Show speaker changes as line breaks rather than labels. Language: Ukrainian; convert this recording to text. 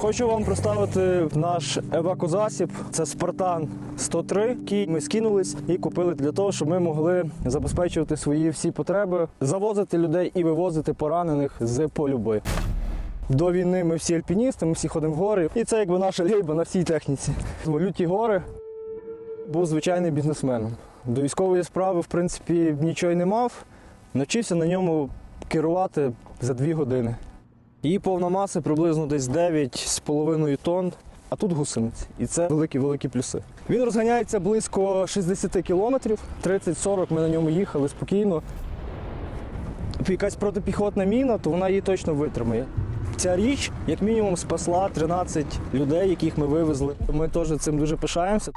Хочу вам представити наш евакозасіб. Це Спартан 103, який ми скинулись і купили для того, щоб ми могли забезпечувати свої всі потреби, завозити людей і вивозити поранених з полю бою. До війни ми всі альпіністи, ми всі ходимо в гори. І це якби наша лейба на всій техніці. Люті гори був звичайним бізнесменом. До військової справи, в принципі, нічого й не мав. Навчився на ньому керувати за дві години. Її повна маса приблизно десь 9,5 тонн, а тут гусениці. І це великі-великі плюси. Він розганяється близько 60 кілометрів, 30-40 ми на ньому їхали спокійно. Якась протипіхотна міна, то вона її точно витримає. Ця річ, як мінімум, спасла 13 людей, яких ми вивезли. Ми теж цим дуже пишаємося.